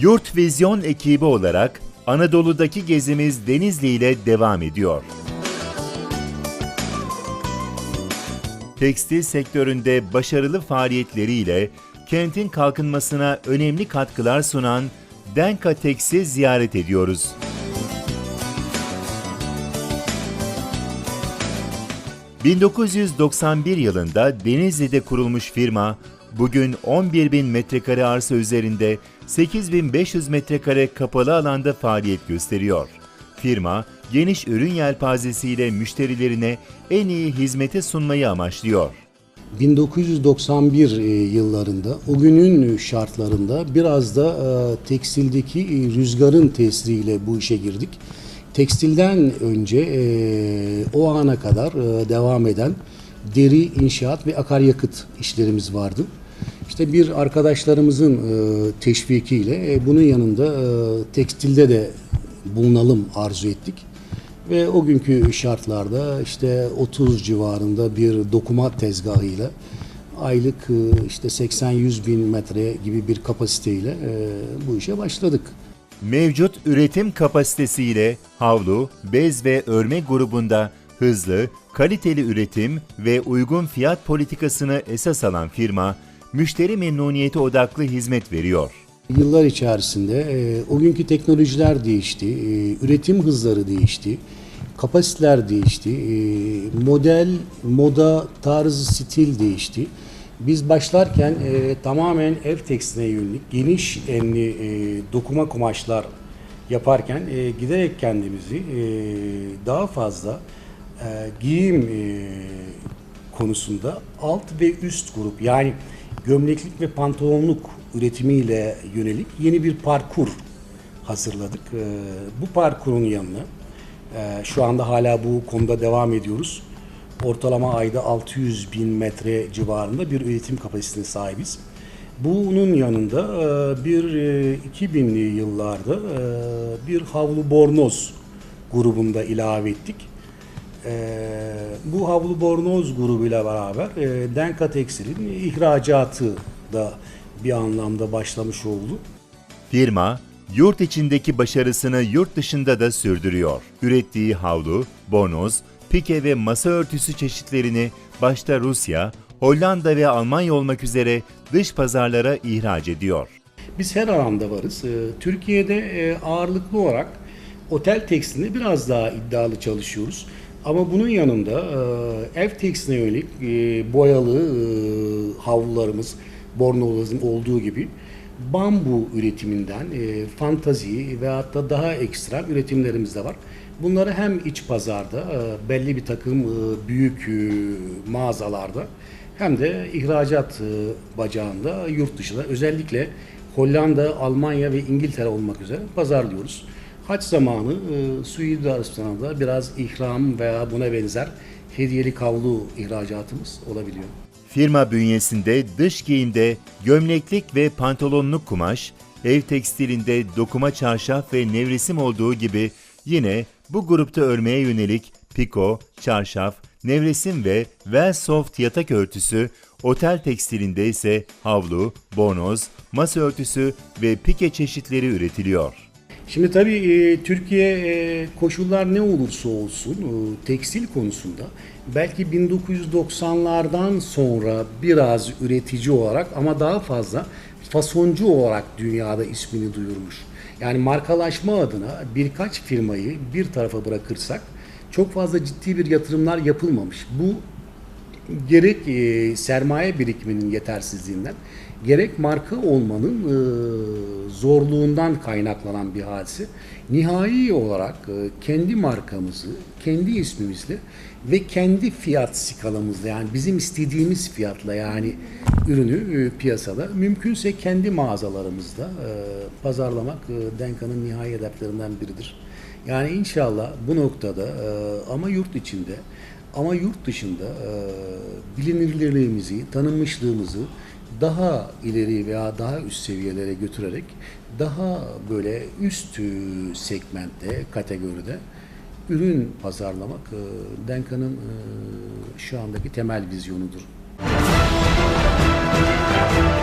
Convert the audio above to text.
Yurt Vizyon ekibi olarak Anadolu'daki gezimiz Denizli ile devam ediyor. Tekstil sektöründe başarılı faaliyetleriyle kentin kalkınmasına önemli katkılar sunan Denka Tex'i ziyaret ediyoruz. ...1991 yılında Denizli'de kurulmuş firma... ...bugün 11 bin metrekare arsa üzerinde 8500 metrekare kapalı alanda faaliyet gösteriyor. Firma, geniş ürün yelpazesiyle müşterilerine en iyi hizmeti sunmayı amaçlıyor. 1991 e, yıllarında o günün şartlarında biraz da e, tekstildeki e, rüzgarın tesiriyle bu işe girdik. Tekstilden önce o ana kadar devam eden deri, inşaat ve akaryakıt işlerimiz vardı. İşte bir arkadaşlarımızın e, teşvikiyle e, bunun yanında e, tekstilde de bulunalım arzu ettik. Ve o günkü şartlarda işte 30 civarında bir dokuma tezgahıyla aylık e, işte 80-100 bin metre gibi bir kapasiteyle e, bu işe başladık. Mevcut üretim kapasitesiyle havlu, bez ve örme grubunda hızlı, kaliteli üretim ve uygun fiyat politikasını esas alan firma, müşteri memnuniyeti odaklı hizmet veriyor. Yıllar içerisinde e, o günkü teknolojiler değişti, e, üretim hızları değişti, kapasiteler değişti, e, model, moda, tarz, stil değişti. Biz başlarken e, tamamen ev tekstiline yönelik geniş enli e, dokuma kumaşlar yaparken e, giderek kendimizi e, daha fazla e, giyim e, konusunda alt ve üst grup yani gömleklik ve pantolonluk üretimiyle yönelik yeni bir parkur hazırladık. Ee, bu parkurun yanına e, şu anda hala bu konuda devam ediyoruz. Ortalama ayda 600 bin metre civarında bir üretim kapasitesine sahibiz. Bunun yanında e, bir e, 2000'li yıllarda e, bir havlu bornoz grubunda ilave ettik. Ee, bu havlu bornoz grubuyla beraber e, Denka Tekstil'in ihracatı da bir anlamda başlamış oldu. Firma, yurt içindeki başarısını yurt dışında da sürdürüyor. Ürettiği havlu, bornoz, pike ve masa örtüsü çeşitlerini başta Rusya, Hollanda ve Almanya olmak üzere dış pazarlara ihraç ediyor. Biz her alanda varız. Ee, Türkiye'de e, ağırlıklı olarak otel tekstilinde biraz daha iddialı çalışıyoruz. Ama bunun yanında e, tekstiline yönelik e, boyalı e, havlularımız, bornozlarımızın olduğu gibi bambu üretiminden e, fantazi ve hatta daha ekstrem üretimlerimiz de var. Bunları hem iç pazarda e, belli bir takım e, büyük e, mağazalarda hem de ihracat e, bacağında yurt dışında özellikle Hollanda, Almanya ve İngiltere olmak üzere pazarlıyoruz. Haç zamanı e, Suudi Arabistan'da biraz ihram veya buna benzer hediyelik havlu ihracatımız olabiliyor. Firma bünyesinde dış giyimde gömleklik ve pantolonluk kumaş, ev tekstilinde dokuma çarşaf ve nevresim olduğu gibi yine bu grupta örmeye yönelik piko, çarşaf, nevresim ve well soft yatak örtüsü, otel tekstilinde ise havlu, bornoz, masa örtüsü ve pike çeşitleri üretiliyor. Şimdi tabii e, Türkiye e, koşullar ne olursa olsun e, tekstil konusunda belki 1990'lardan sonra biraz üretici olarak ama daha fazla fasoncu olarak dünyada ismini duyurmuş. Yani markalaşma adına birkaç firmayı bir tarafa bırakırsak çok fazla ciddi bir yatırımlar yapılmamış. Bu gerek e, sermaye birikiminin yetersizliğinden gerek marka olmanın e, zorluğundan kaynaklanan bir hadise. Nihai olarak e, kendi markamızı, kendi ismimizle ve kendi fiyat skalamızla yani bizim istediğimiz fiyatla yani ürünü e, piyasada mümkünse kendi mağazalarımızda e, pazarlamak e, Denka'nın nihai hedeflerinden biridir. Yani inşallah bu noktada e, ama yurt içinde ama yurt dışında e, bilinirliğimizi, tanınmışlığımızı daha ileri veya daha üst seviyelere götürerek daha böyle üst segmentte, kategoride ürün pazarlamak e, Denka'nın e, şu andaki temel vizyonudur. Müzik